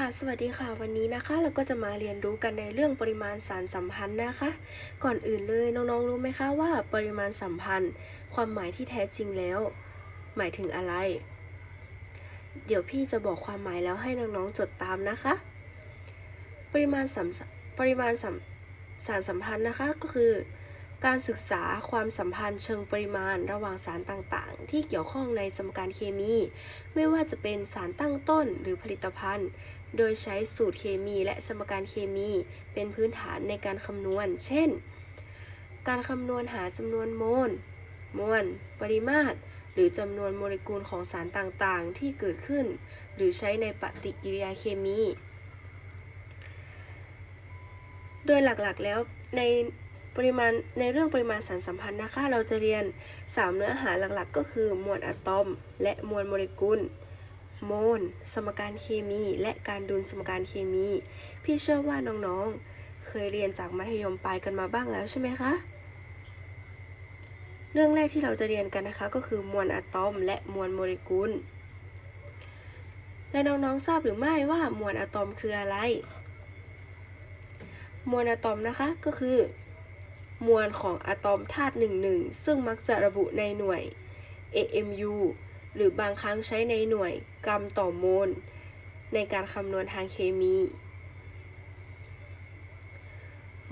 ค่ะสวัสดีค่ะวันนี้นะคะเราก็จะมาเรียนรู้กันในเรื่องปริมาณสารสัมพันธ์นะคะ ก่อนอื่นเลยน้องๆรู้ไหมคะว่าปริมาณสัมพันธ์ ความหมายที่แท้จริงแล้ว หมายถึงอะไร เดี๋ยวพี่จะบอกความหมายแล้วให้น้องๆจดตามนะคะ ปริมาณสัมปริมาณสัมสารสัมพันธ์นะคะก็คือ การศึกษาความสัมพันธ์เชิงปริมาณระหว่างสารต่างๆ ที่เกี่ยวข้องในสมการเคมี ไม่ว่าจะเป็นสารตั้งต้นหรือผลิตภัณฑ์ โดยใช้สูตรเคมีและสมการเคมีเป็นพื้นฐานในการคำนวณ เช่น การคำนวณหาจำนวนโมล มวล ปริมาตร หรือจำนวนโมเลกุลของสารต่างๆ ที่เกิดขึ้น หรือใช้ในปฏิกิริยาเคมี โดยหลักๆ แล้วในปริมาณในเรื่องปริมาณสารสัมพันธ์นะคะ เราจะเรียน 3 เนื้อหาหลักๆ ก็คือมวลอะตอม และมวลโมเลกุล โมลสมการเคมี และการดุลสมการเคมี พี่เชื่อว่าน้องๆ เคยเรียนจากมัธยมปลายกันมาบ้างแล้วใช่ไหมคะ เรื่องแรกที่เราจะเรียนกันนะคะก็คือมวลอะตอม และมวลโมเลกุล และน้องๆทราบหรือไม่ว่ามวลอะตอมคืออะไร มวลอะตอมนะคะก็คือ มวลของอะตอมธาตุ11ซึ่งมักจะระบุในหน่วย AMU หรือบางครั้งใช้ในหน่วยกรัมต่อโมล ในการคำนวณทางเคมี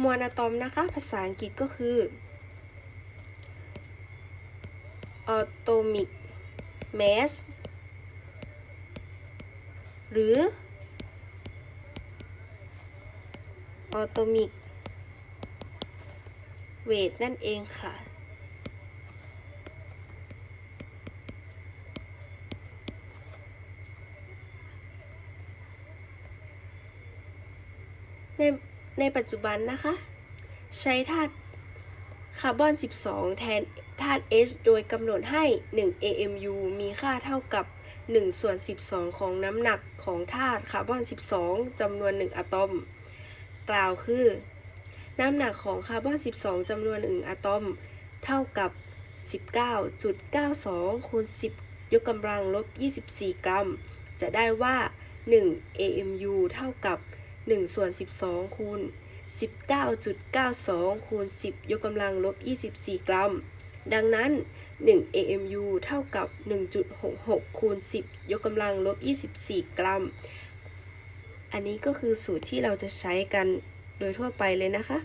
มวลอะตอมนะคะ ภาษาอังกฤษก็คือ atomic mass หรือ atomic weight นั่นเองค่ะ ในในปัจจุบันนะคะ ใช้ธาตุคาร์บอน 12 แทนธาตุ H โดยกำหนดให้ 1 AMU มีค่าเท่ากับ 1 ส่วน 12 ของน้ำหนักของธาตุคาร์บอน 12 จำนวน 1 อะตอม กล่าวคือ น้ำหนักของคาร์บอน 12 จำนวน 1 อะตอม เท่ากับ 19.92 คูณ 10 ยกกำลังลบ 24 กรัม จะได้ว่า 1 AMU เท่ากับ1 ส่วน 12 คูณ 19.92 คูณ 10 ยกกำลังลบ 24 กรัม ดังนั้น 1 AMU เท่ากับ 1.66 คูณ 10 ยกกำลังลบ 24 กรัม อันนี้ก็คือสูตรที่เราจะใช้กันโดยทั่วไปเลยนะคะ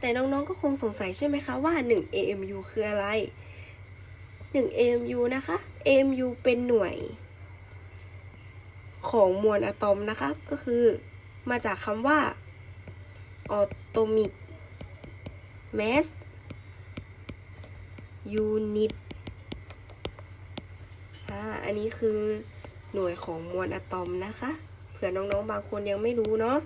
แต่น้องๆ ก็คงสงสัยใช่ไหมคะว่า 1 AMU คืออะไร 1 AMU นะคะ AMU เป็นหน่วย ของมวลอะตอมนะคะ ก็คือมาจากคำว่า atomic mass unit อ่า อันนี้คือหน่วยของมวลอะตอมนะคะ เผื่อน้องๆบางคนยังไม่รู้เนาะ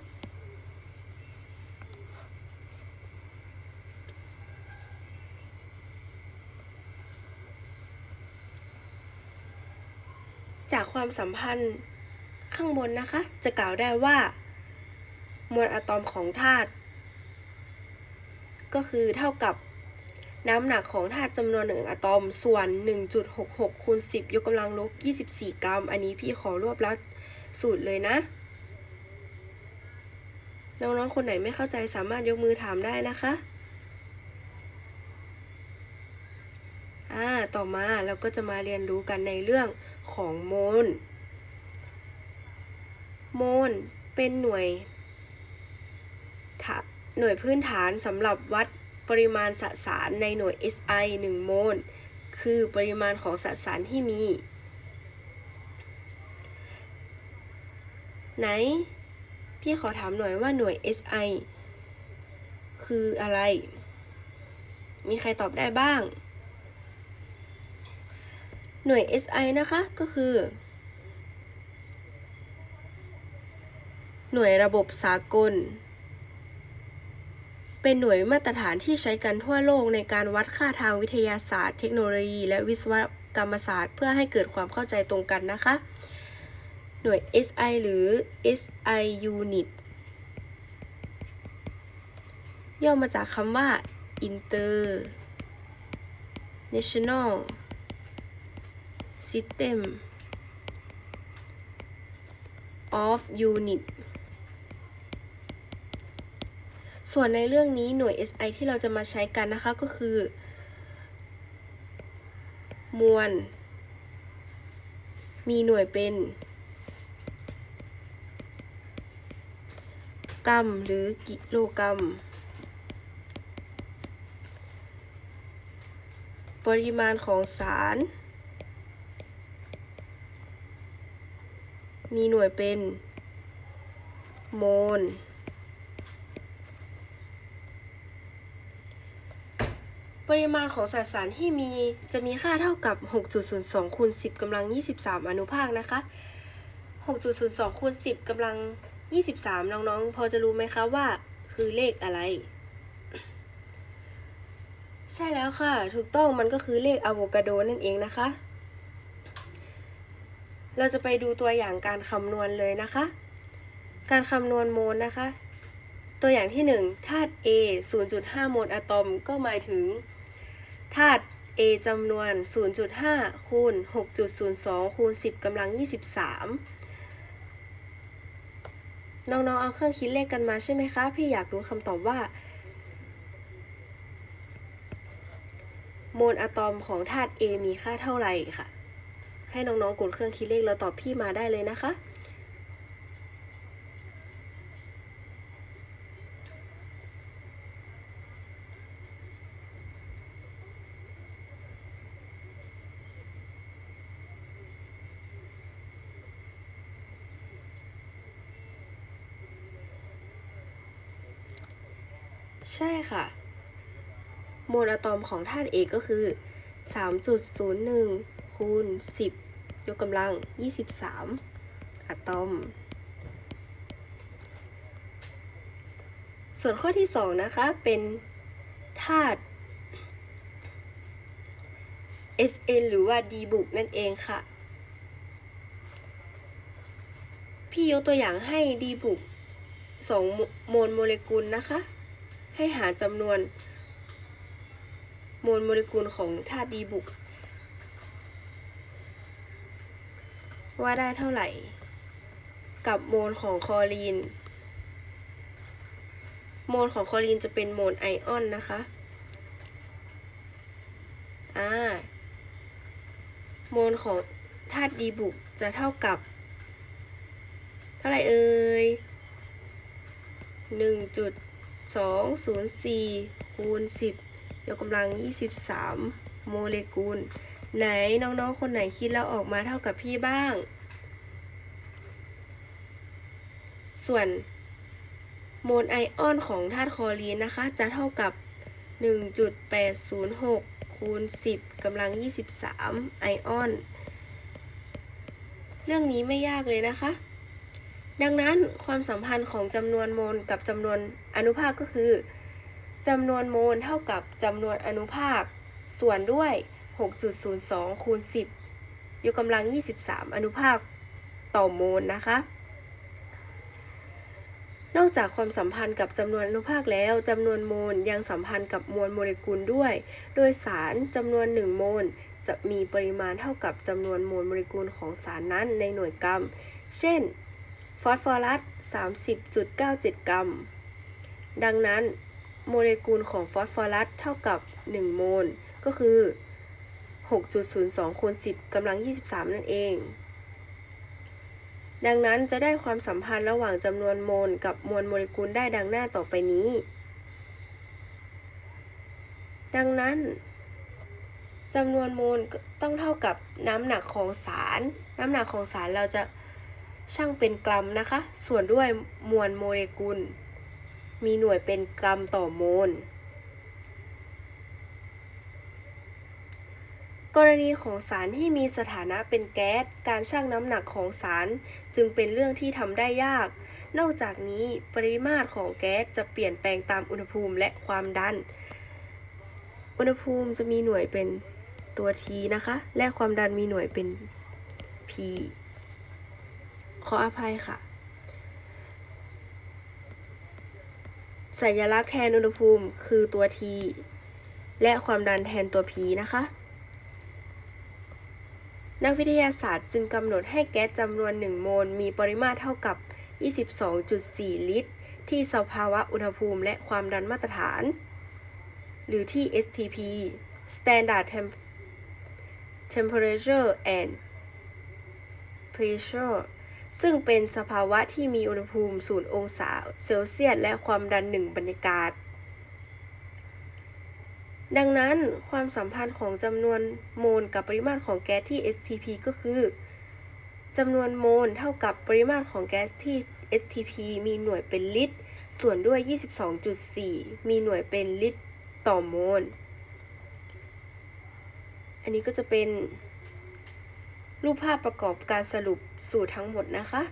จากความสัมพันธ์ข้างบนนะคะ จะกล่าวได้ว่า มวลอะตอมของธาตุก็คือเท่ากับน้ำหนักของธาตุจำนวนหนึ่งอะตอมส่วน 1.66คูณ10 ยกกำลังลบ 24 กรัม อันนี้พี่ขอรวบรัดสูตรเลยนะ น้องๆ คนไหนไม่เข้าใจสามารถยกมือถามได้นะคะ อ่า ต่อมาเราก็จะมาเรียนรู้กันในเรื่อง ของโมล โมลเป็นหน่วย หน่วยพื้นฐานสำหรับวัดปริมาณสสารในหน่วย SI 1 โมล คือปริมาณของสสารที่มี ไหน พี่ขอถามหน่อยว่าหน่วย SI คืออะไร มีใครตอบได้บ้าง หน่วย SI นะคะก็คือ หน่วยระบบสากล เป็นหน่วยมาตรฐานที่ใช้กันทั่วโลกในการวัดค่าทางวิทยาศาสตร์ เทคโนโลยี และวิศวกรรมศาสตร์ เพื่อให้เกิดความเข้าใจตรงกันนะคะ หน่วย SI หรือ SI unit ย่อมาจากคำว่า International system of unit ส่วนในเรื่องนี้หน่วย SI ที่เราจะมาใช้กันนะคะก็คือ มวล มีหน่วยเป็น กรัมหรือกิโลกรัม ปริมาณของสาร มีหน่วยเป็น โมล ปริมาณของสสารที่มีจะมีค่าเท่ากับ 6.02คูณ10กำลัง 23 อนุภาคนะคะ 6.02คูณ10กำลัง 23 น้องๆ พอจะรู้ไหมคะว่าคือเลขอะไร ใช่แล้วค่ะ ถูกต้องมันก็คือเลขอะโวคาโดนั่นเองนะคะ เราจะไปดูตัวอย่างการคำนวณเลยนะคะ การคำนวณโมลนะคะ ตัวอย่างที่ 1 ธาตุ A 0.5 โมลอะตอม ก็หมายถึง ธาตุ A จำนวน 0.5 คูณ 6.02 คูณ 10กำลัง 23 น้องๆ เอาเครื่องคิดเลขกันมาใช่ไหมคะ พี่อยากรู้คำตอบว่า โมลอะตอมของธาตุ A มีค่าเท่าไหร่ค่ะ ให้น้องๆกดเครื่องคิดเลขแล้วตอบพี่มาได้เลยนะคะ ใช่ค่ะ โมลอะตอมของธาตุ A ก็คือ 3.01คูณ10 ยกกำลัง 23 อะตอม ส่วนข้อที่ 2 นะคะ เป็นธาตุ SN หรือว่า D บุกนั่นเองค่ะ พี่ยกตัวอย่างให้ D บุก2โมลโมเลกุลนะคะ ให้หาจำนวนโมลโมเลกุลของธาตุดีบุก ว่าได้เท่าไหร่ กับโมลของคลอรีน โมลของคลอรีนจะเป็นโมลไอออนนะคะอ่าโมลของธาตุดีบุกจะเท่ากับ เท่าไหร่เอ่ยหนึ่งจุด204คูณ10ยกกำลัง23โมเลกุล ไหนน้องๆ คนไหนคิดแล้วออกมาเท่ากับพี่บ้าง ส่วนโมลไอออนของธาตุคลอรีนนะคะ จะเท่ากับ 1.806คูณ10กำลัง 23 ไอออน เรื่องนี้ไม่ยากเลยนะคะ ดังนั้นความสัมพันธ์ของจำนวนโมลกับจำนวนอนุภาคก็คือจำนวนโมลเท่ากับจำนวนอนุภาคส่วนด้วย 6.02 คูณ 10 ยกกำลัง 23 อนุภาคต่อโมลนะคะ นอกจากความสัมพันธ์กับจำนวนอนุภาคแล้วจำนวนโมลยังสัมพันธ์กับมวลโมเลกุลด้วย โดยสารจำนวน 1 โมลจะมีปริมาณเท่ากับจำนวนโมลโมเลกุลของสารนั้นในหน่วยกรัม เช่น ฟอสฟอรัส 30.97 กรัม ดังนั้น โมเลกุลของฟอสฟอรัสเท่ากับ 1 โมล ก็คือ 6.02คูณ10กำลัง 23 นั่นเอง ดังนั้นจะได้ความสัมพันธ์ระหว่างจำนวนโมลกับมวลโมเลกุลได้ดังหน้าต่อไปนี้ ดังนั้นจำนวนโมลต้องเท่ากับน้ำหนักของสาร น้ำหนักของสารเราจะช่างเป็นกรัมนะคะ ส่วนด้วยมวลโมเลกุล มีหน่วยเป็นกรัมต่อโมล กรณีของสารที่มีสถานะเป็นแก๊ส การชั่งน้ำหนักของสารจึงเป็นเรื่องที่ทำได้ยาก นอกจากนี้ปริมาตรของแก๊สจะเปลี่ยนแปลงตามอุณหภูมิและความดัน อุณหภูมิจะมีหน่วยเป็นตัว T นะคะ และความดันมีหน่วยเป็น P ขออภัยค่ะ สัญลักษณ์แทนอุณหภูมิคือตัว T และความดันแทนตัว P นะคะ นักวิทยาศาสตร์จึงกำหนดให้แก๊สจำนวน 1 โมล มีปริมาตรเท่ากับ 22.4 ลิตร ที่สภาวะอุณหภูมิและความดันมาตรฐาน หรือที่ STP Standard Temp- Temperature and Pressure ซึ่งเป็นสภาวะที่มีอุณหภูมิ 0 องศาเซลเซียส และความดัน 1 บรรยากาศ ดังนั้นความสัมพันธ์ของจำนวนโมลกับปริมาตรของแก๊สที่ STP ก็คือจำนวนโมลเท่ากับปริมาตรของแก๊สที่ STP มีหน่วยเป็นลิตร ส่วนด้วย 22.4 มีหน่วยเป็นลิตรต่อโมล อันนี้ก็จะเป็น รูปภาพประกอบการสรุปสูตรทั้งหมดนะคะ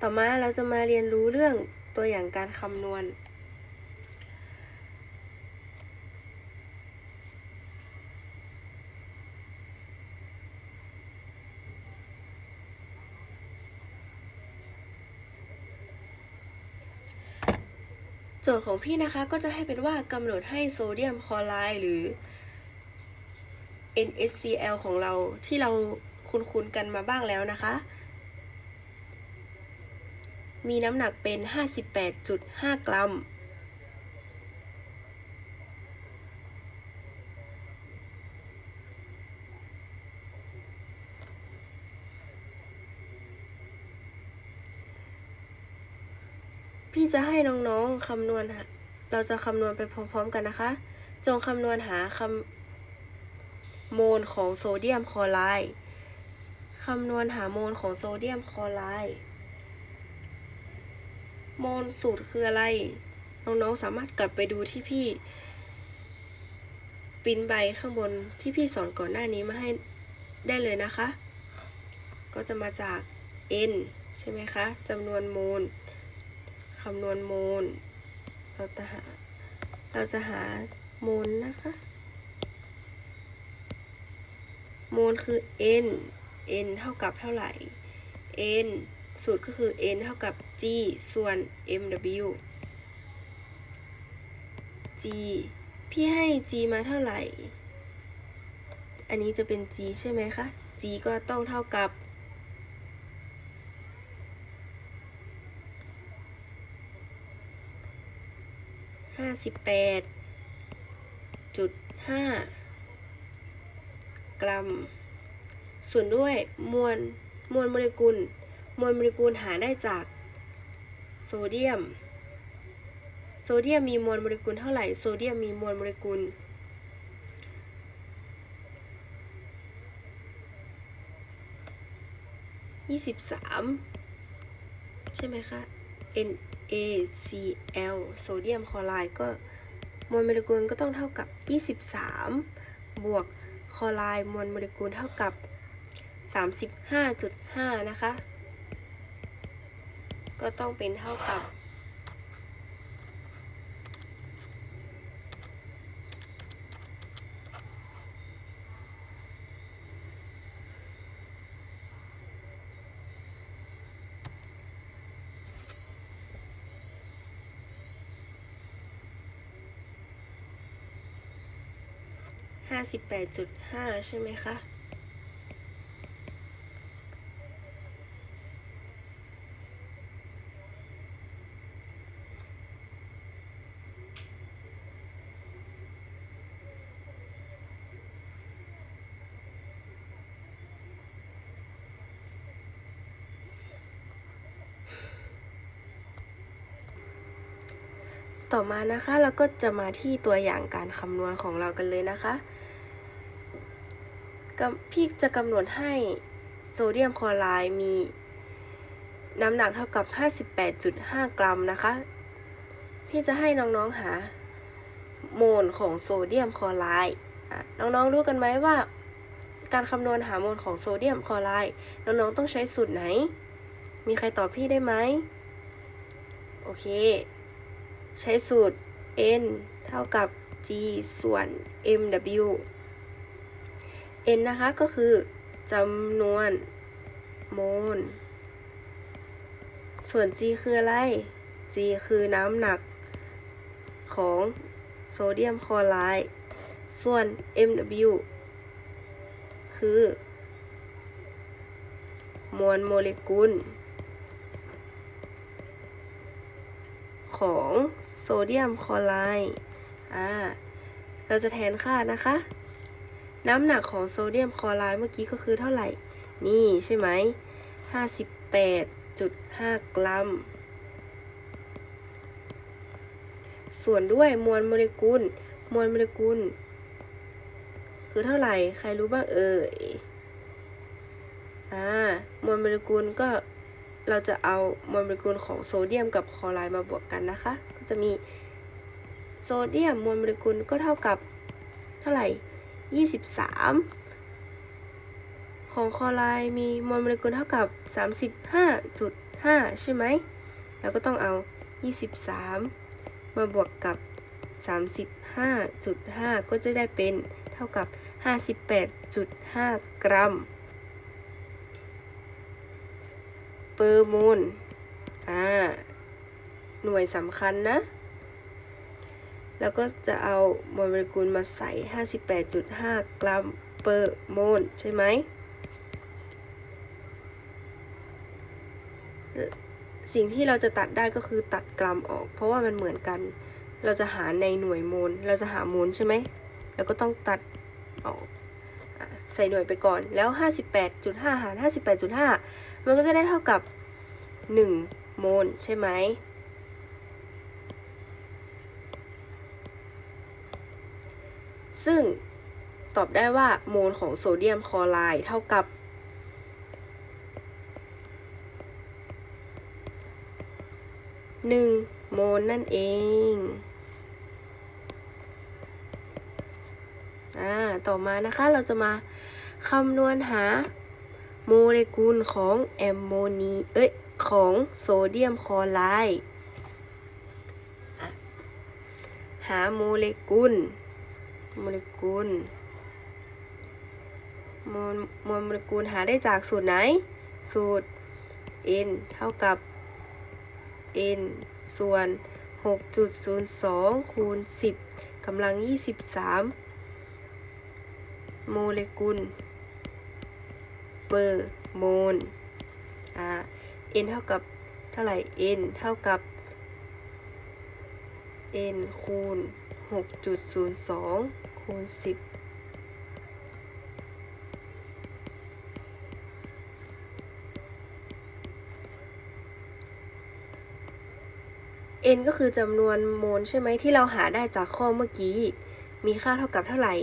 ต่อมาเราจะมาเรียนรู้เรื่องตัวอย่างการคำนวณ โจทย์ของพี่นะคะก็จะให้เป็นว่ากำหนดให้โซเดียมคลอไรด์หรือ NaCl ของเราที่เราคุ้นๆกันมาบ้างแล้วนะคะ มีน้ำหนักเป็น 58.5 กรัม พี่จะให้น้องๆคำนวณเราจะคำนวณไปพร้อมๆกันนะคะ จงคำนวณหาคำโมลของโซเดียมคลอไรด์คำนวณหาโมลของโซเดียมคลอไรด์โมลสูตรคืออะไร น้องๆสามารถกลับไปดูที่พี่ปิ้นใบข้างบนที่พี่สอนก่อนหน้านี้มาให้ได้เลยนะคะ ก็จะมาจาก n ใช่ไหมคะจำนวนโมล คำนวณโมล เราจะหา เราจะหาโมลนะคะ โมลคือ n n เท่ากับเท่าไหร่ n สูตรก็คือ n เท่ากับ g ส่วน mw g พี่ให้ g มาเท่าไหร่ อันนี้จะเป็น g ใช่ไหมคะ g ก็ต้องเท่ากับ สิบแปดจุดห้ากรัม ส่วนด้วยมวลมวลโมเลกุล มวลโมเลกุลหาได้จากโซเดียม โซเดียมมีมวลโมเลกุลเท่าไหร่ โซเดียมมีมวลโมเลกุลยี่สิบสามใช่ไหมคะ acl โซเดียมคลอไรด์ก็มวลโมเลกุลก็ต้องเท่ากับ 23 บวกคลอไรด์มวลโมเลกุลเท่ากับ 35.5 นะคะ ก็ต้องเป็นเท่ากับ 58.5 ใช่ไหมคะ ต่อมานะคะ เราก็จะมาที่ตัวอย่างการคำนวณของเรากันเลยนะคะพี่จะกำหนดให้โซเดียมคลอไรด์มีน้ำหนักเท่ากับ 58.5 กรัมนะคะ พี่จะให้น้องๆหาโมลของโซเดียมคลอไรด์น้องๆรู้กันไหมว่า การคำนวณหาโมลของโซเดียมคลอไรด์น้องๆต้องใช้สูตรไหน มีใครตอบพี่ได้ไหมโอเค ใช้สูตร n เท่ากับ g ส่วน mw n นะคะก็คือจำนวนโมล ส่วน g คืออะไร g คือน้ำหนักของโซเดียมคลอไรด์ส่วน mw คือ มวลโมเลกุล ของโซเดียมคลอไรด์อ่าเราจะแทนค่านะคะ น้ำหนักของโซเดียมคลอไรด์เมื่อกี้ก็คือเท่าไหร่ นี่ใช่ไหม58.5กรัม ส่วนด้วยมวลโมเลกุล มวลโมเลกุล คือเท่าไหร่ ใครรู้บ้างเอ่ย อ่า มวลโมเลกุลก็ เราจะเอามลโมเลกุลของโซเดียมกับคลอไรด์มาบวกกันนะคะ ก็จะมีโซเดียมมวลโมเลกุลก็เท่ากับเท่าไหร่ 23 ของคลอไรด์มีมวลโมเลกุลเท่ากับ 35.5 ใช่ไหม แล้วก็ต้องเอา 23 มาบวกกับ 35.5 ก็จะได้เป็นเท่ากับ 58.5 กรัม เปอร์โมลอ่าหน่วยสำคัญนะ แล้วก็จะเอาโมเลกุลมาใส่ 58.5 กรัมเปอร์โมลใช่ไหม สิ่งที่เราจะตัดได้ก็คือตัดกรัมออก เพราะว่ามันเหมือนกัน เราจะหาในหน่วยโมล เราจะหาโมลใช่ไหม แล้วก็ต้องตัดออก ใส่หน่วยไปก่อน แล้ว 58.5 หาร 58.5 มันก็จะได้เท่ากับ 1 โมลใช่ไหมซึ่งตอบได้ว่าโมลของโซเดียมคลอไรด์เท่ากับ 1 โมลนั่นเองอ่าต่อมานะคะเราจะมาคำนวณหา โมเลกุลของแอมโมเนียเอ้ยของโซเดียมคลอไรด์หาโมเลกุล โมเลกุลโมลโมลโมเลกุลหาได้จากสูตรไหน สูตร n เท่ากับ n ส่วน 6.02 คูณ 10กำลัง 23 โมเลกุล เปอร์โมลอ่า n เท่ากับเท่าไหร่ n เท่ากับ n คูณ 6.02 คูณ 10 n ก็คือจำนวนโมลใช่ไหมที่เราหาได้จากข้อเมื่อกี้ มีค่าเท่ากับเท่าไหร่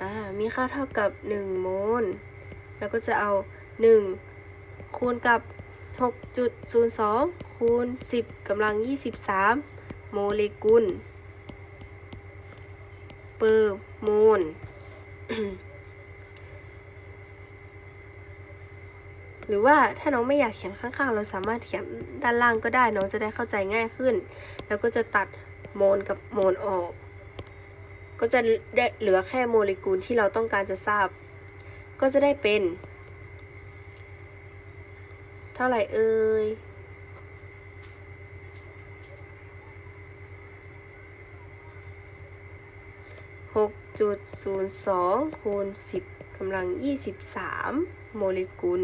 อ่า มีค่าเท่ากับ 1 โมล แล้วก็จะเอา 1 คูณกับ 6.02 คูณ 10กำลัง 23 โมเลกุลเปอร์โมลหรือว่าถ้าน้องไม่อยากเขียนข้างๆ เราสามารถเขียนด้านล่างก็ได้น้องจะได้เข้าใจง่ายขึ้น แล้วก็จะตัดโมลกับโมลออก ก็จะได้เหลือแค่โมเลกุลที่เราต้องการจะทราบ ก็จะได้เป็น เท่าไหร่เอ่ย6.02คูณ10กำลัง23โมเลกุล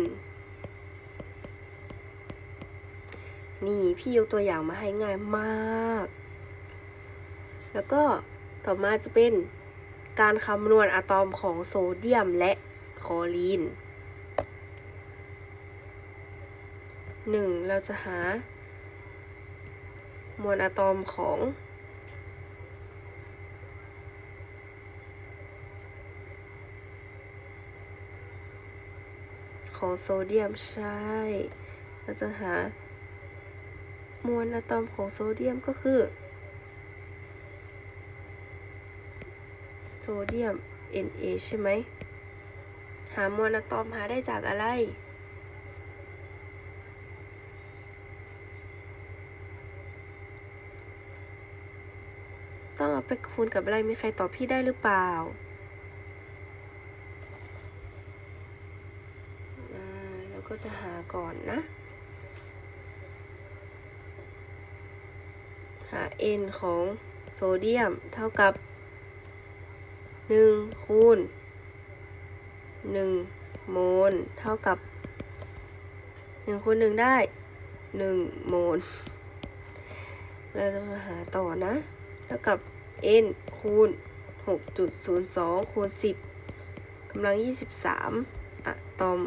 นี่พี่ยกตัวอย่างมาให้ง่ายมาก แล้วก็ต่อมาจะเป็นการคำนวณอะตอมของโซเดียมและ คอรีนหนึ่งเราจะหามวลอะตอมของของโซเดียมใช่ เราจะหามวลอะตอมของโซเดียมก็คือ โซเดียม Na ใช่ไหม หามวลอะตอมหาได้จากอะไรต้องเอาไปคูณกับอะไรมีใครตอบพี่ได้หรือเปล่า แล้วก็จะหาก่อนนะ หา n ของโซเดียมเท่ากับหนึ่งคูณ หนึ่งโมลเท่ากับหนึ่งคูณหนึ่งได้หนึ่งโมล เราจะมาหาต่อนะ เท่ากับ n คูณ 6.02 คูณ 10กำลัง 23 อะตอม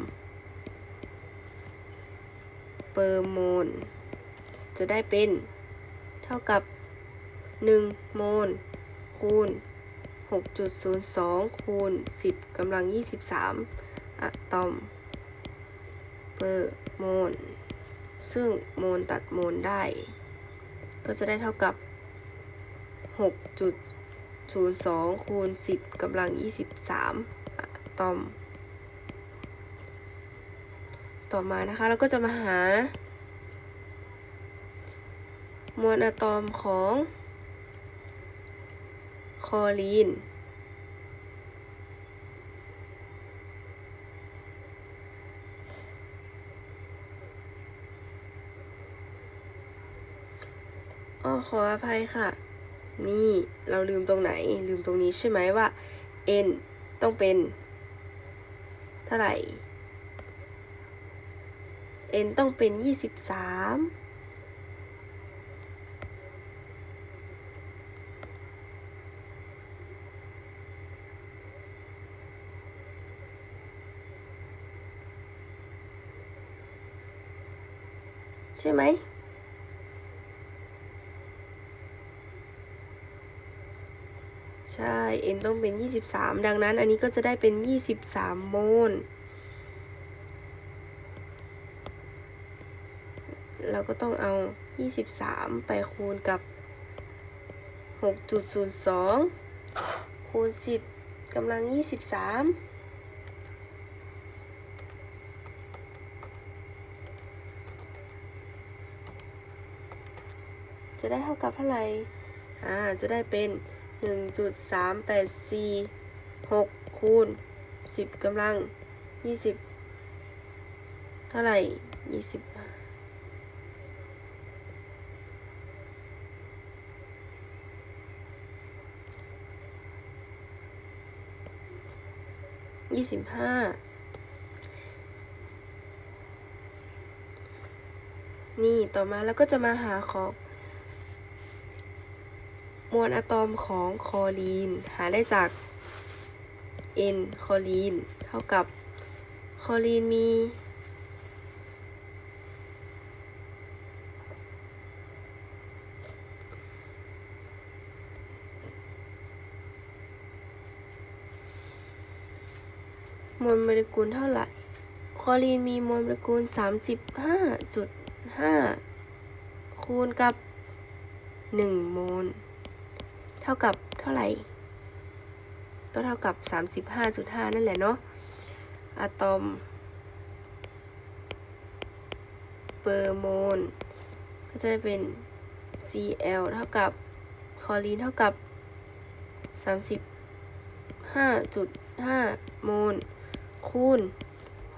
เปอร์โมล จะได้เป็น เท่ากับ 1 โมลคูณ 6.02 คูณ 10กำลัง 23 อะตอม เปอร์โมล ซึ่งโมลตัดโมลได้ ก็จะได้เท่ากับ 6.02 คูณ 10กำลัง 23 อะตอม ต่อมานะคะ เราก็จะมาหา มวลอะตอมของ คอรีน อ้อขออภัยค่ะ นี่เราลืมตรงไหน ลืมตรงนี้ใช่ไหมว่า n ต้องเป็น เท่าไหร่ n ต้องเป็น 23 ใช่ไหมใช่ n ต้องเป็น 23 ดังนั้น อันนี้ก็จะได้เป็น 23 โมล เราก็ต้องเอา 23 ไปคูณกับ 6.02 คูณ 10 กำลัง 23 จะได้เท่ากับเท่าไหร่อ่าจะได้เป็นหนึ่งจุดสามแปดซีหกคูณสิบกำลังยี่สิบเท่าไหร่ยี่สิบยี่สิบห้านี่ต่อมาแล้วก็จะมาหาของ วลอะตอมของคลอรีน หาได้จาก n คลอรีน เท่ากับคลอรีนมี มวลโมเลกุลเท่าไหร่ คลอรีนมีมวลโมเลกุล 35.5 คูณกับ 1 โมล ท่ากับเท่าไหร่ ก็เท่ากับ 35.5 นั่นแหละเนาะอะตอม เปอร์โมลก็จะเป็น Cl เท่ากับคลอรีนเท่ากับ 35.5 โมล คูณ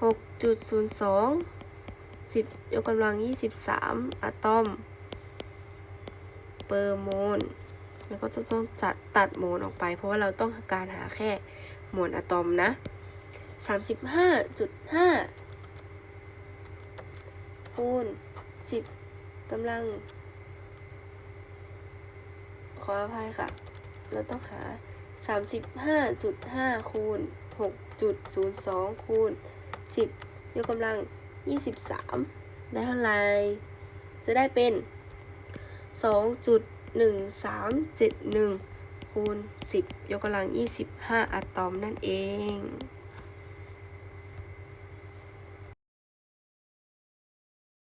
6.02 10 ยกกำลัง 23 อะตอม เปอร์โมล แล้วก็จะต้องจัดตัดโมลออกไป เพราะว่าเราต้องการหาแค่โมวลอะตอมนะ 35.5 คูณ 10กำลัง ขออภัยค่ะ เราต้องหา 35.5 คูณ 6.02 คูณ 10 ยกกำลัง 23 ได้เท่าไหร่จะได้เป็น 1371คูณ10 ยกกำลัง 25 อะตอมนั่นเอง